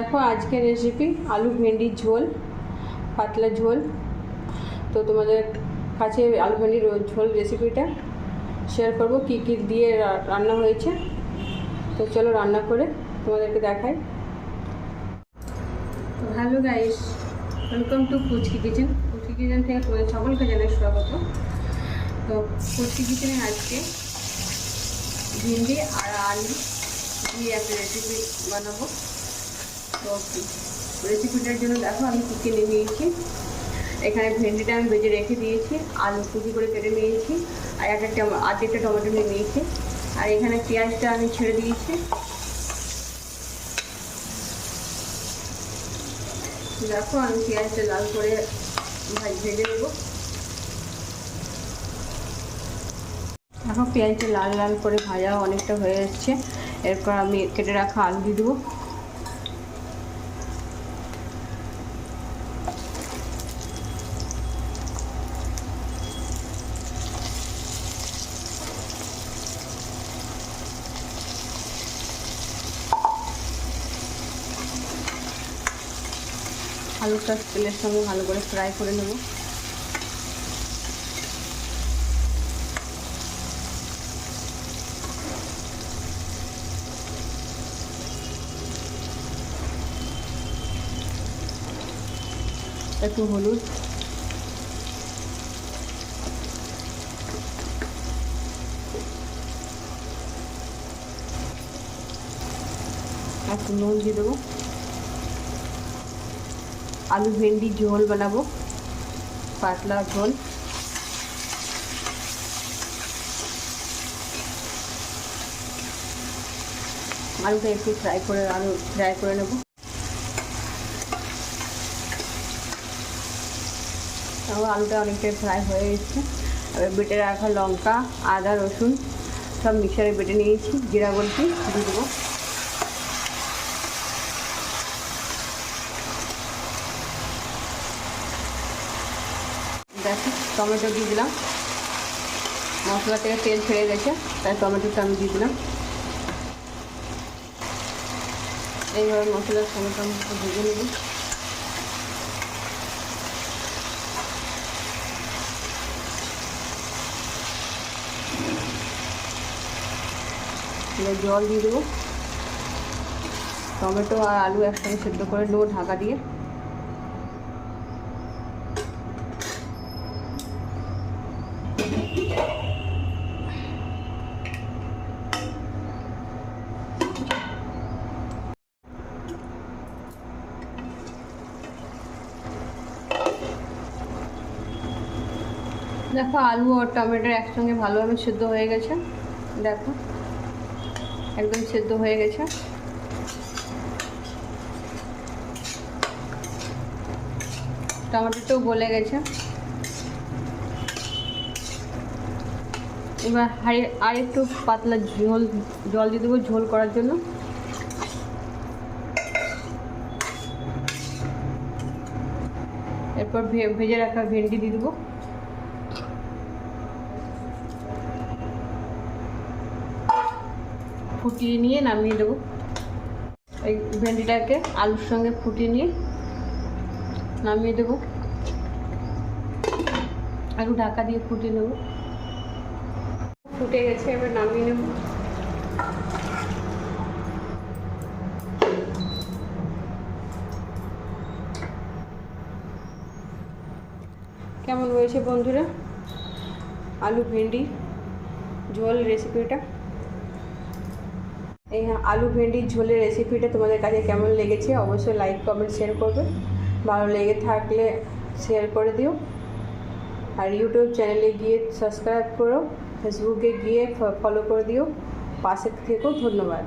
দেখো আজকের রেসিপি আলু ভেন্ডির ঝোল, পাতলা ঝোল। তো তোমাদের কাছে আলু ভেন্ডির ঝোল রেসিপিটা শেয়ার করব, কী কী দিয়ে রান্না হয়েছে। তো চলো রান্না করে তোমাদেরকে দেখাই। Hello guys welcome to Puchki kitchen Puchki kitchen থেকে তোমাদের সকলকে জানাই স্বাগত। তো পুচকি কিচেনে আজকে ভিন্ডি আর আলু দিয়ে একটা রেসিপি বানাবো। রেসিপিটার জন্য দেখো, আমি কী নিয়েছি। এখানে ভেন্ডিটা আমি ভেজে রেখে দিয়েছি, আলু কুচি করে কেটে নিয়েছি, আর একটা আর্ধেকটা টমেটো নিয়ে নিয়েছি। আর এখানে পেঁয়াজটা আমি ছেড়ে দিয়েছি। দেখো, আমি পেঁয়াজটা লাল করে ভাজ নেব। এখন পেঁয়াজটা লাল লাল করে ভাজা অনেকটা হয়ে যাচ্ছে এরপর আমি কেটে রাখা আলু দিয়ে দেবো। আলুটা তেলের সঙ্গে ভালো করে ফ্রাই করে নেব। একটু হলুদ। একটু নুন দিয়ে দেবো। আলু ভেন্ডি ঝোল বানাবো, পাতলা ঝোল। আলুটা একটু ফ্রাই করে, আলু ফ্রাই করে নেব। আলুটা অনেকটাই ফ্রাই হয়ে গেছে। এবার বেটে রাখা লঙ্কা, আদা, রসুন, সব মিক্সারে বেটে নিয়েছি। জিরা বলছি দিয়ে দেবো। দেখো, টমেটো দিয়ে দিলাম। মশলা থেকে তেল ছেড়ে গেছে, তাই টমেটোটা আমি দিয়ে দিলাম। এইভাবে মশলার সঙ্গে টমেটো ভেজে নেব। জল দিয়ে দেবো। টমেটো আর আলু একসঙ্গে সেদ্ধ করে নেব ঢাকা দিয়ে। দেখো আলু আর টমেটো একসঙ্গে ভালোভাবে সেদ্ধ হয়ে গেছে। দেখো, একদম সেদ্ধ হয়ে গেছে। টমেটোটাও গলে গেছে। এবার হাড়ি আর একটু পাতলা ঝোল জল দিয়ে দেবো ঝোল করার জন্য। এরপর ভেজে রাখা ভেন্ডি দিয়ে দেবো। ফুটিয়ে নিয়ে নামিয়ে দেবো। এই ভেন্ডিটাকে আলুর সঙ্গে ফুটিয়ে নিয়ে নামিয়ে দেবো। আলু ঢাকা দিয়ে ফুটিয়ে নেব। ফুটে গেছে, এবার নামিয়ে নেব। কেমন হয়েছে বন্ধুরা? আলু ভেন্ডি ঝোল রেসিপিটা। এই আলু ভেন্ডির ঝোলের রেসিপিটা তোমাদের কাছে কেমন লেগেছে অবশ্যই লাইক কমেন্ট শেয়ার করবে। ভালো লেগে থাকলে শেয়ার করে দিও। আর ইউটিউব চ্যানেলে গিয়ে সাবস্ক্রাইব করো ফেসবুকে গিয়ে ফলো করে দিও। পাশে থেকেও ধন্যবাদ।